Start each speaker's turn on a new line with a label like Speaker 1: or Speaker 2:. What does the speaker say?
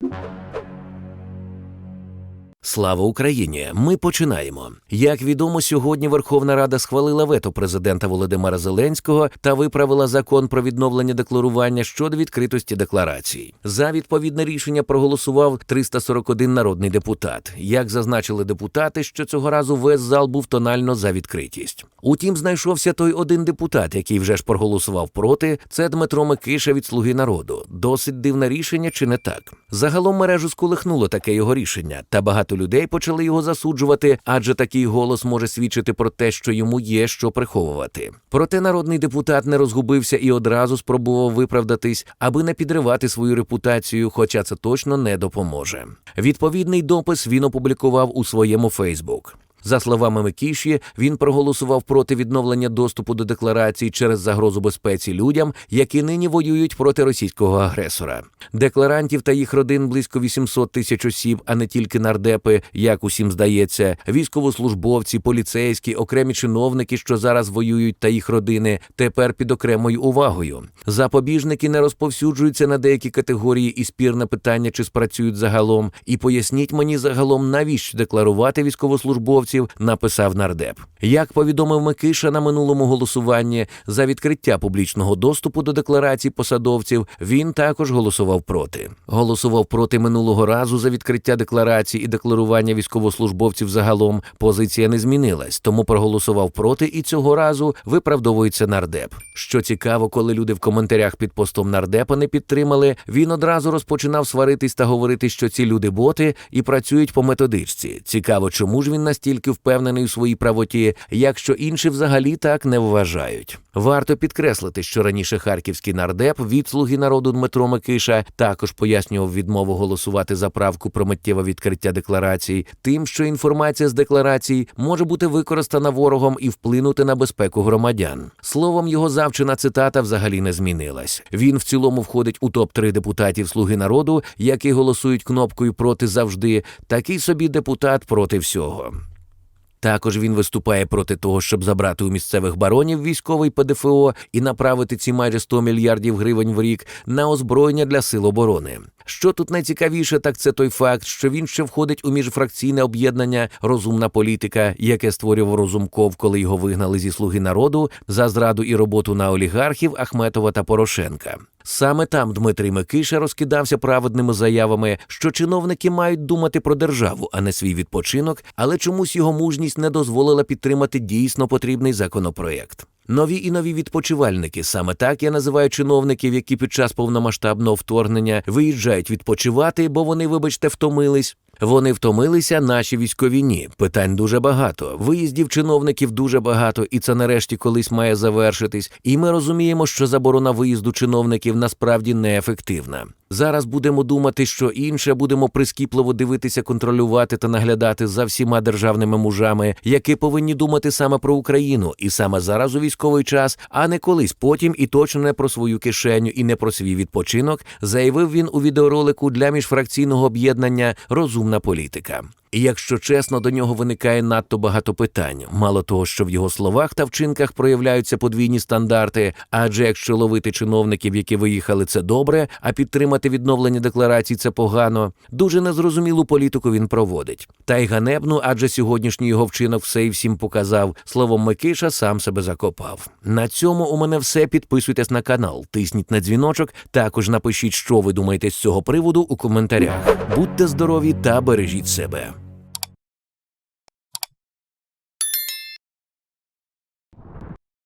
Speaker 1: you Слава Україні! Ми починаємо. Як відомо, сьогодні Верховна Рада схвалила вето президента Володимира Зеленського та виправила закон про відновлення декларування щодо відкритості декларацій. За відповідне рішення проголосував 341 народний депутат. Як зазначили депутати, що цього разу весь зал був тонально за відкритість. Утім, знайшовся той один депутат, який вже ж проголосував проти. Це Дмитро Микиша від Слуги народу. Досить дивне рішення, чи не так? Загалом мережу сколихнуло таке його рішення, та багато людей почали його засуджувати, адже такий голос може свідчити про те, що йому є що приховувати. Проте народний депутат не розгубився і одразу спробував виправдатись, аби не підривати свою репутацію, хоча це точно не допоможе. Відповідний допис він опублікував у своєму Фейсбук. За словами Микіші, він проголосував проти відновлення доступу до декларацій через загрозу безпеці людям, які нині воюють проти російського агресора. Декларантів та їх родин близько 800 тисяч осіб, а не тільки нардепи, як усім здається, військовослужбовці, поліцейські, окремі чиновники, що зараз воюють, та їх родини, тепер під окремою увагою. Запобіжники не розповсюджуються на деякі категорії і спірне питання, чи спрацюють загалом. І поясніть мені загалом, навіщо декларувати військовослужбовців, написав нардеп. Як повідомив Микиша на минулому голосуванні за відкриття публічного доступу до декларацій посадовців, він також голосував проти. Голосував проти минулого разу за відкриття декларацій і декларування військовослужбовців загалом. Позиція не змінилась, тому проголосував проти і цього разу виправдовується нардеп. Що цікаво, коли люди в коментарях під постом нардепа не підтримали, він одразу розпочинав сваритись та говорити, що ці люди боти і працюють по методичці. Цікаво, чому ж він настільки впевнений у своїй правоті, якщо інші взагалі так не вважають. Варто підкреслити, що раніше харківський нардеп від слуги народу Дмитро Микиша також пояснював відмову голосувати за правку про миттєве відкриття декларацій, тим, що інформація з декларацій може бути використана ворогом і вплинути на безпеку громадян. Словом, його завчена цитата взагалі не змінилась. Він в цілому входить у топ 3 депутатів Слуги народу, які голосують кнопкою проти завжди. Такий собі депутат проти всього. Також він виступає проти того, щоб забрати у місцевих баронів військовий ПДФО і направити ці майже 100 мільярдів гривень в рік на озброєння для сил оборони. Що тут найцікавіше, так це той факт, що він ще входить у міжфракційне об'єднання Розумна політика, яке створював Розумков, коли його вигнали зі слуги народу за зраду і роботу на олігархів Ахметова та Порошенка. Саме там Дмитрій Микиша розкидався праведними заявами, що чиновники мають думати про державу, а не свій відпочинок, але чомусь його мужність не дозволила підтримати дійсно потрібний законопроєкт. Нові і нові відпочивальники саме так я називаю чиновників, які під час повномасштабного вторгнення виїжджають відпочивати, бо вони, вибачте, втомились. Вони втомилися, наші військові ні. Питань дуже багато. Виїздів чиновників дуже багато, і це нарешті колись має завершитись. І ми розуміємо, що заборона виїзду чиновників насправді неефективна. Зараз будемо думати, що інше будемо прискіпливо дивитися, контролювати та наглядати за всіма державними мужами, які повинні думати саме про Україну, і саме зараз у військовий час, а не колись потім і точно не про свою кишеню і не про свій відпочинок, заявив він у відеоролику для міжфракційного об'єднання Розумна політика. І якщо чесно, до нього виникає надто багато питань. Мало того, що в його словах та вчинках проявляються подвійні стандарти. Адже якщо ловити чиновників, які виїхали, це добре, а підтримати відновлення декларацій це погано. Дуже незрозумілу політику він проводить. Та й ганебну, адже сьогоднішній його вчинок все і всім показав. Словом, Микиша сам себе закопав. На цьому у мене все. Підписуйтесь на канал, тисніть на дзвіночок. Також напишіть, що ви думаєте з цього приводу у коментарях. Будьте здорові та бережіть себе.